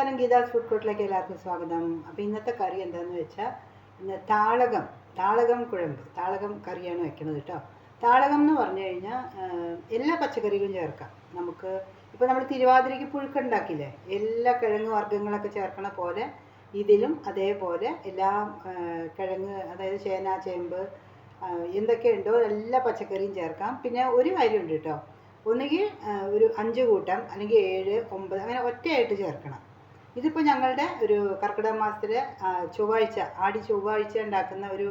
നമസ്കാരം ഗീതാസ് ഫുഡ് കോർട്ടിലേക്ക് എല്ലാവർക്കും സ്വാഗതം. അപ്പോൾ ഇന്നത്തെ കറി എന്താണെന്ന് വെച്ചാൽ ഇന്ന് താളകം താളകം കുഴമ്പ് താളകം കറിയാണ് വെക്കുന്നത് കേട്ടോ താളകം എന്ന് പറഞ്ഞു കഴിഞ്ഞാൽ എല്ലാ പച്ചക്കറികളും ചേർക്കാം. നമുക്ക് ഇപ്പോൾ നമ്മൾ തിരുവാതിരയ്ക്ക് പുഴുക്കുണ്ടാക്കില്ലേ എല്ലാ കിഴങ്ങ് വർഗങ്ങളൊക്കെ ചേർക്കണ പോലെ ഇതിലും അതേപോലെ എല്ലാ കിഴങ്ങ് അതായത് ചേന ചേമ്പ് എന്തൊക്കെയുണ്ടോ എല്ലാ പച്ചക്കറിയും ചേർക്കാം. പിന്നെ ഒരു കാര്യമുണ്ട് കേട്ടോ ഒന്നുകിൽ ഒരു അഞ്ച് കൂട്ടം അല്ലെങ്കിൽ ഏഴ് ഒമ്പത് അങ്ങനെ ഒറ്റയായിട്ട് ചേർക്കണം. ഇതിപ്പോൾ ഞങ്ങളുടെ ഒരു കർക്കിടക മാസത്തിലെ ചൊവ്വാഴ്ച ആടി ചൊവ്വാഴ്ച ഉണ്ടാക്കുന്ന ഒരു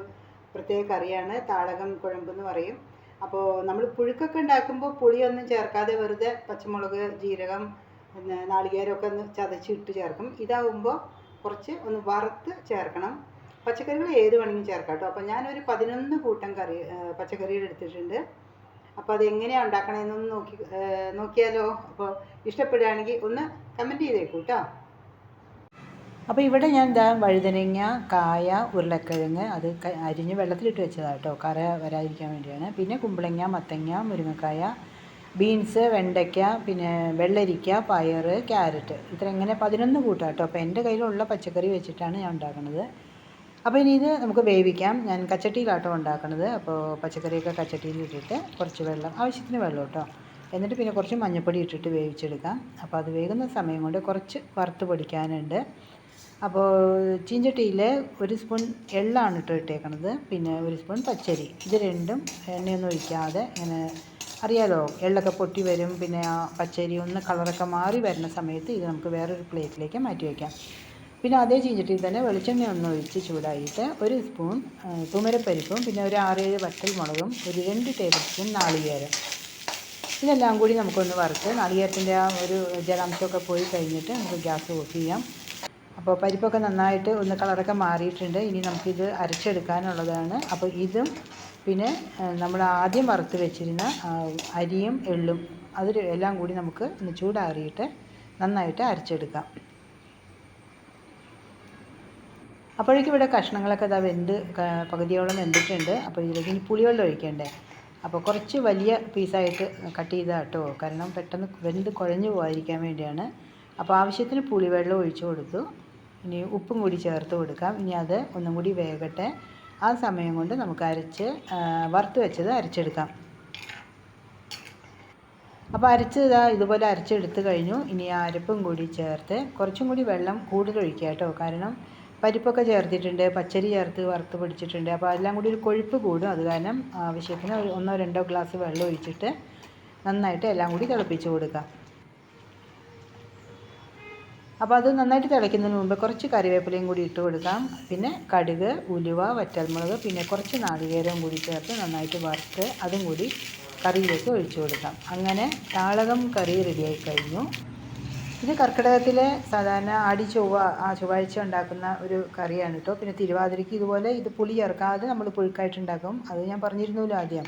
പ്രത്യേക കറിയാണ് താളകം കുഴമ്പ് എന്ന് പറയും. അപ്പോൾ നമ്മൾ പുഴുക്കൊക്കെ ഉണ്ടാക്കുമ്പോൾ പുളിയൊന്നും ചേർക്കാതെ വെറുതെ പച്ചമുളക് ജീരകം പിന്നെ നാളികേരമൊക്കെ ഒന്ന് ചതച്ചിട്ട് ചേർക്കും. ഇതാവുമ്പോൾ കുറച്ച് ഒന്ന് വറുത്ത് ചേർക്കണം. പച്ചക്കറികൾ ഏത് വേണമെങ്കിലും ചേർക്കാം കേട്ടോ. അപ്പോൾ ഞാനൊരു പതിനൊന്ന് കൂട്ടം കറി പച്ചക്കറികൾ എടുത്തിട്ടുണ്ട്. അപ്പോൾ അത് എങ്ങനെയാ ഉണ്ടാക്കണമെന്നൊന്ന് നോക്കി നോക്കിയാലോ. അപ്പോൾ ഇഷ്ടപ്പെടുകയാണെങ്കിൽ ഒന്ന് കമന്റ് ചെയ്തേക്കൂ കേട്ടോ. അപ്പോൾ ഇവിടെ ഞാൻ ഇതാ വഴുതനങ്ങ കായ ഉരുളക്കിഴങ്ങ് അത് അരിഞ്ഞ് വെള്ളത്തിലിട്ട് വെച്ചതാണ് കേട്ടോ കറ വരാതിരിക്കാൻ വേണ്ടിയാണ്. പിന്നെ കുമ്പളങ്ങ മത്തങ്ങ മുരിങ്ങക്കായ ബീൻസ് വെണ്ടയ്ക്ക പിന്നെ വെള്ളരിക്ക പയർ ക്യാരറ്റ് ഇത്ര ഇങ്ങനെ പതിനൊന്ന് കൂട്ടാം കേട്ടോ അപ്പോൾ എന്റെ കയ്യിലുള്ള പച്ചക്കറി വെച്ചിട്ടാണ് ഞാൻ ഉണ്ടാക്കുന്നത്. അപ്പോൾ ഇനി ഇത് നമുക്ക് വേവിക്കാം. ഞാൻ കച്ചട്ടിയിലാട്ടോ ഉണ്ടാക്കുന്നത് അപ്പോൾ പച്ചക്കറിയൊക്കെ കച്ചട്ടിയിൽ ഇട്ടിട്ട് കുറച്ച് വെള്ളം ആവശ്യത്തിന് വെള്ളം കേട്ടോ എന്നിട്ട് പിന്നെ കുറച്ച് മഞ്ഞൾപ്പൊടി ഇട്ടിട്ട് വേവിച്ചെടുക്കാം. അപ്പോൾ അത് വേകുന്ന സമയം കൊണ്ട് കുറച്ച് വറുത്ത് പൊടിക്കാനുണ്ട്. അപ്പോൾ ചീഞ്ചട്ടിയിൽ ഒരു സ്പൂൺ എള്ളാണ് ഇട്ട് ഇട്ടേക്കണത്. പിന്നെ ഒരു സ്പൂൺ പച്ചരി. ഇത് രണ്ടും എണ്ണയൊന്നും ഒഴിക്കാതെ ഇങ്ങനെ അറിയാലോ എള്ളൊക്കെ പൊട്ടി വരും. പിന്നെ ആ പച്ചരി ഒന്ന് കളറൊക്കെ മാറി വരുന്ന സമയത്ത് ഇത് നമുക്ക് വേറൊരു പ്ലേറ്റിലേക്ക് മാറ്റി വയ്ക്കാം. പിന്നെ അതേ ചീഞ്ചട്ടിയിൽ തന്നെ വെളിച്ചെണ്ണ ഒന്ന് ഒഴിച്ച് ചൂടായിട്ട് ഒരു സ്പൂൺ തുമരപ്പരിപ്പും പിന്നെ ഒരു ആറേഴ് വറ്റൽ മുളകും ഒരു രണ്ട് ടേബിൾ സ്പൂൺ നാളികേരം. ഇതെല്ലാം കൂടി നമുക്കൊന്ന് വറുത്ത് നാളികേരത്തിന്റെ ആ ഒരു ജലാംശമൊക്കെ പോയി കഴിഞ്ഞിട്ട് നമുക്ക് ഗ്യാസ് ഓഫ് ചെയ്യാം. അപ്പോൾ പരിപ്പൊക്കെ നന്നായിട്ട് ഒന്ന് കളറൊക്കെ മാറിയിട്ടുണ്ട്. ഇനി നമുക്കിത് അരച്ചെടുക്കാനുള്ളതാണ്. അപ്പോൾ ഇതും പിന്നെ നമ്മൾ ആദ്യം വറുത്ത് വെച്ചിരുന്ന അരിയും എള്ളും അത് എല്ലാം കൂടി നമുക്ക് ഒന്ന് ചൂടാറിയിട്ട് നന്നായിട്ട് അരച്ചെടുക്കാം. അപ്പോഴേക്കും ഇവിടെ കഷ്ണങ്ങളൊക്കെ ഇതാ വെന്ത് പകുതിയോളം വെന്തിട്ടുണ്ട്. അപ്പോൾ ഇതിലേക്ക് ഇനി പുളിവെള്ളം ഒഴിക്കണ്ടേ? അപ്പോൾ കുറച്ച് വലിയ പീസായിട്ട് കട്ട് ചെയ്താൽ കേട്ടോ. കാരണം പെട്ടെന്ന് വെന്ത് കുഴഞ്ഞു പോകാതിരിക്കാൻ വേണ്ടിയാണ്. അപ്പോൾ ആവശ്യത്തിന് പുളിവെള്ളം ഒഴിച്ചു കൊടുത്തു. ഇനി ഉപ്പും കൂടി ചേർത്ത് കൊടുക്കാം. ഇനി അത് ഒന്നും കൂടി വേകട്ടെ. ആ സമയം കൊണ്ട് നമുക്ക് അരച്ച് വറുത്ത് വെച്ചത് അരച്ചെടുക്കാം. അപ്പോൾ അരച്ച് ഇതാ ഇതുപോലെ അരച്ചെടുത്ത് കഴിഞ്ഞു. ഇനി ആ അരപ്പും കൂടി ചേർത്ത് കുറച്ചും കൂടി വെള്ളം കൂടുതൽ ഒഴിക്കുക കേട്ടോ. കാരണം പരിപ്പൊക്കെ ചേർത്തിട്ടുണ്ട് പച്ചരി ചേർത്ത് വറുത്ത് പിടിച്ചിട്ടുണ്ട്. അപ്പോൾ എല്ലാം കൂടി ഒരു കൊഴുപ്പ് കൂടും. അത് കാരണം ആവശ്യത്തിന് ഒരു ഒന്നോ രണ്ടോ ഗ്ലാസ് വെള്ളം ഒഴിച്ചിട്ട് നന്നായിട്ട് എല്ലാം കൂടി തിളപ്പിച്ച് കൊടുക്കാം. അപ്പോൾ അത് നന്നായിട്ട് തിളയ്ക്കുന്നതിന് മുമ്പ് കുറച്ച് കറിവേപ്പിലയും കൂടി ഇട്ട് കൊടുക്കാം. പിന്നെ കടുക് ഉലുവ വറ്റൽമുളക് പിന്നെ കുറച്ച് നാളികേരവും കൂടി ചേർത്ത് നന്നായിട്ട് വറുത്ത് അതും കൂടി കറിയിലേക്ക് ഒഴിച്ചു കൊടുക്കാം. അങ്ങനെ താളകം കറി റെഡിയായി കഴിഞ്ഞു. ഇത് കർക്കിടകത്തിലെ സാധാരണ ആടി ചൊവ്വ ആ ചൊവ്വാഴ്ച ഉണ്ടാക്കുന്ന ഒരു കറിയാണ് കേട്ടോ പിന്നെ തിരുവാതിരയ്ക്ക് ഇതുപോലെ ഇത് പുളി ചേർക്കാതെ നമ്മൾ പുഴുക്കായിട്ടുണ്ടാക്കും. അത് ഞാൻ പറഞ്ഞിരുന്നല്ലോ ആദ്യം.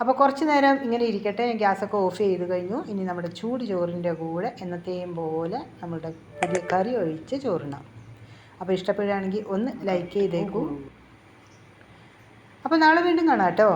അപ്പോൾ കുറച്ച് നേരം ഇങ്ങനെ ഇരിക്കട്ടെ. ഞാൻ ഗ്യാസൊക്കെ ഓഫ് ചെയ്ത് കഴിഞ്ഞു. ഇനി നമ്മുടെ ചൂട് ചോറിന്റെ കൂടെ എന്നത്തെയും പോലെ നമ്മളുടെ പുതിയ കറി ഒഴിച്ച് ചോറിനാം അപ്പോൾ ഇഷ്ടപ്പെടുകയാണെങ്കിൽ ഒന്ന് ലൈക്ക് ചെയ്തേക്കൂ. അപ്പോൾ നാളെ വീണ്ടും കാണാം കേട്ടോ.